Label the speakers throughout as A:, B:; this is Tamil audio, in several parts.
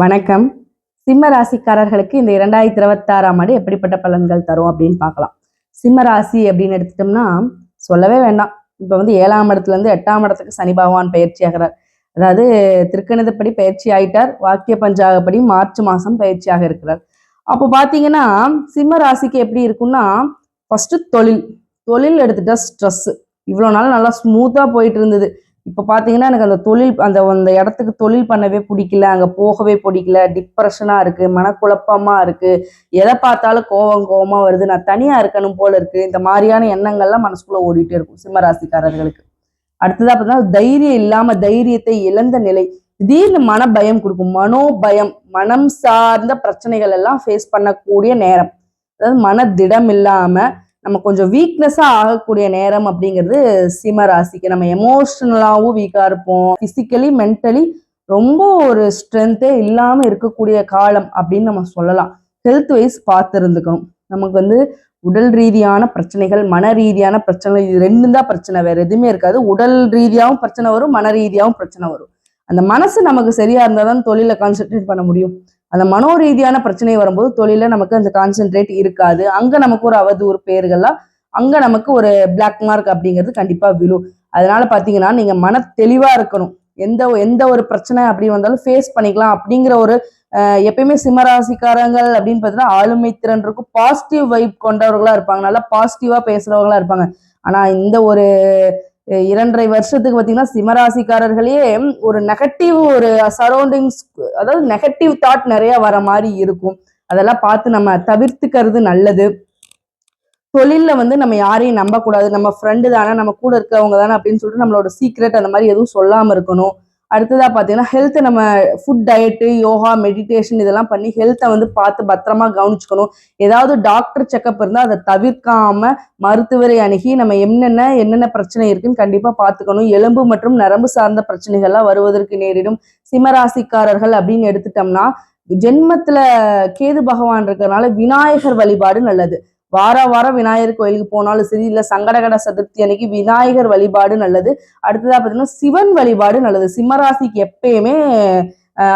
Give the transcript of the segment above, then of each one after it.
A: வணக்கம். சிம்ம ராசிக்காரர்களுக்கு இந்த இரண்டாயிரத்தி இருபத்தாறாம் ஆண்டு எப்படிப்பட்ட பலன்கள் தரும் அப்படின்னு பார்க்கலாம். சிம்ம ராசி அப்படின்னு எடுத்துட்டோம்னா சொல்லவே வேண்டாம். இப்போ வந்து ஏழாம் இடத்துலேருந்து எட்டாம் இடத்துக்கு சனி பகவான் பயிற்சி ஆகிறார். அதாவது திருக்கணிதப்படி பயிற்சி ஆயிட்டார். வாக்கிய பஞ்சாகப்படி மார்ச் மாதம் பயிற்சியாக இருக்கிறார். அப்போ பார்த்தீங்கன்னா சிம்ம ராசிக்கு எப்படி இருக்கும்னா ஃபஸ்ட்டு தொழில். தொழில் எடுத்துட்டா ஸ்ட்ரெஸ்ஸு இவ்வளோ நாள் நல்லா ஸ்மூத்தாக போயிட்டு இருந்தது. இப்போ பார்த்தீங்கன்னா எனக்கு அந்த தொழில் அந்த அந்த இடத்துக்கு தொழில் பண்ணவே பிடிக்கல. அங்கே போகவே பிடிக்கல. டிப்ரெஷனாக இருக்குது மனக்குழப்பமாக இருக்குது எதை பார்த்தாலும் கோவம் கோவமாக வருது. நான் தனியாக இருக்கணும் போல இருக்குது இந்த மாதிரியான எண்ணங்கள்லாம் மனசுக்குள்ளே ஓடிட்டே இருக்கும் சிம்மராசிக்காரர்களுக்கு அடுத்ததாக பார்த்தீங்கன்னா தைரியம் இல்லாமல் தைரியத்தை இழந்த நிலை. திடீர்னு மன பயம் கொடுக்கும். மனோபயம் மனம் சார்ந்த பிரச்சனைகள் எல்லாம் ஃபேஸ் பண்ணக்கூடிய நேரம். அதாவது மன திடம் இல்லாமல் நம்ம கொஞ்சம் வீக்னஸாக ஆகக்கூடிய நேரம் அப்படிங்கிறது சிம்ம ராசிக்கு. நம்ம எமோஷ்னலாகவும் வீக்காக இருப்போம். ஃபிசிக்கலி மென்டலி ரொம்ப ஒரு ஸ்ட்ரென்த்தே இல்லாமல் இருக்கக்கூடிய காலம் அப்படின்னு நம்ம சொல்லலாம். ஹெல்த் வைஸ் பார்த்து இருந்துக்கணும் நமக்கு வந்து உடல் ரீதியான பிரச்சனைகள் மன ரீதியான பிரச்சனை இது ரெண்டும் தான் பிரச்சனை. வேற எதுவுமே இருக்காது. உடல் ரீதியாகவும் பிரச்சனை வரும் மன ரீதியாகவும் பிரச்சனை வரும். அந்த மனசு நமக்கு சரியா இருந்தால் தான் தொழிலை கான்சென்ட்ரேட் பண்ண முடியும். அந்த மனோ ரீதியான பிரச்சனை வரும்போது தொழில நமக்கு அந்த கான்சென்ட்ரேட் இருக்காது. அங்க நமக்கு ஒரு அவதூறு பேர்கள்லாம் அங்க நமக்கு ஒரு பிளாக் மார்க் அப்படிங்கிறது கண்டிப்பா விழும். அதனால பாத்தீங்கன்னா நீங்க மன தெளிவா இருக்கணும். எந்த எந்த ஒரு பிரச்சனை அப்படி வந்தாலும் ஃபேஸ் பண்ணிக்கலாம் அப்படிங்கிற ஒரு எப்பயுமே சிம்மராசிக்காரங்கள் அப்படின்னு பார்த்தீங்கன்னா ஆளுமை திறன் இருக்கும். பாசிட்டிவ் வைப் கொண்டவர்களா இருப்பாங்க. நல்லா பாசிட்டிவா பேசுறவங்களா இருப்பாங்க. ஆனா இந்த ஒரு இரண்டரை வருஷத்துக்கு பார்த்தீங்கன்னா சிம்மராசிக்காரர்களே ஒரு நெகட்டிவ் ஒரு சரௌண்டிங்ஸ் அதாவது நெகட்டிவ் தாட் நிறைய வர மாதிரி இருக்கும். அதெல்லாம் பார்த்து நம்ம தவிர்த்துக்கிறது நல்லது. தொழில்ல வந்து நம்ம யாரையும் நம்பக்கூடாது. நம்ம ஃப்ரெண்டு தானே நம்ம கூட இருக்கவங்க தானே அப்படின்னு சொல்லிட்டு நம்மளோட சீக்ரெட் அந்த மாதிரி எதுவும் சொல்லாமல் இருக்கணும். அடுத்ததாக பார்த்தீங்கன்னா ஹெல்த்தை நம்ம ஃபுட் டயட்டு யோகா மெடிடேஷன் இதெல்லாம் பண்ணி ஹெல்த்தை வந்து பார்த்து பத்திரமா கவனிச்சுக்கணும். ஏதாவது டாக்டர் செக்கப் இருந்தால் அதை தவிர்க்காம மருத்துவரை அணுகி நம்ம என்னென்ன என்னென்ன பிரச்சனை இருக்குன்னு கண்டிப்பாக பார்த்துக்கணும். எலும்பு மற்றும் நரம்பு சார்ந்த பிரச்சனைகள்லாம் வருவதற்கு நேரிடும். சிம்மராசிக்காரர்கள் அப்படின்னு எடுத்துட்டோம்னா ஜென்மத்தில் கேது பகவான் இருக்கிறதுனால விநாயகர் வழிபாடு நல்லது. வார வாரம் விநாயகர் கோயிலுக்கு போனாலும் சரி இல்லை சங்கடகட சதுர்த்தி அன்னைக்கு விநாயகர் வழிபாடு நல்லது. அடுத்ததாக பார்த்தீங்கன்னா சிவன் வழிபாடு நல்லது. சிம்மராசிக்கு எப்பயுமே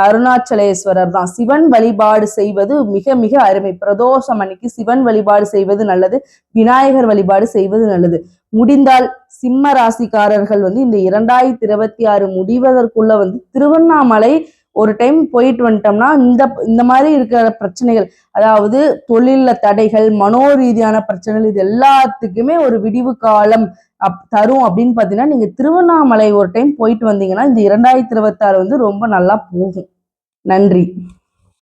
A: அருணாச்சலேஸ்வரர் தான். சிவன் வழிபாடு செய்வது மிக மிக அருமை. பிரதோஷம் அன்னைக்கு சிவன் வழிபாடு செய்வது நல்லது. விநாயகர் வழிபாடு செய்வது நல்லது. முடிந்தால் சிம்ம ராசிக்காரர்கள் வந்து இந்த இரண்டாயிரத்தி இருபத்தி ஆறு முடிவதற்குள்ள வந்து திருவண்ணாமலை ஒரு டைம் போயிட்டு வந்துட்டோம்னா இந்த இந்த மாதிரி இருக்கிற பிரச்சனைகள் அதாவது தொழில தடைகள் மனோரீதியான பிரச்சனைகள் இது எல்லாத்துக்குமே ஒரு விடிவு காலம் அப் தரும் அப்படின்னு பார்த்தீங்கன்னா நீங்க திருவண்ணாமலை ஒரு டைம் போயிட்டு வந்தீங்கன்னா இந்த இரண்டாயிரத்தி இருபத்தாறு வந்து ரொம்ப நல்லா போகும். நன்றி.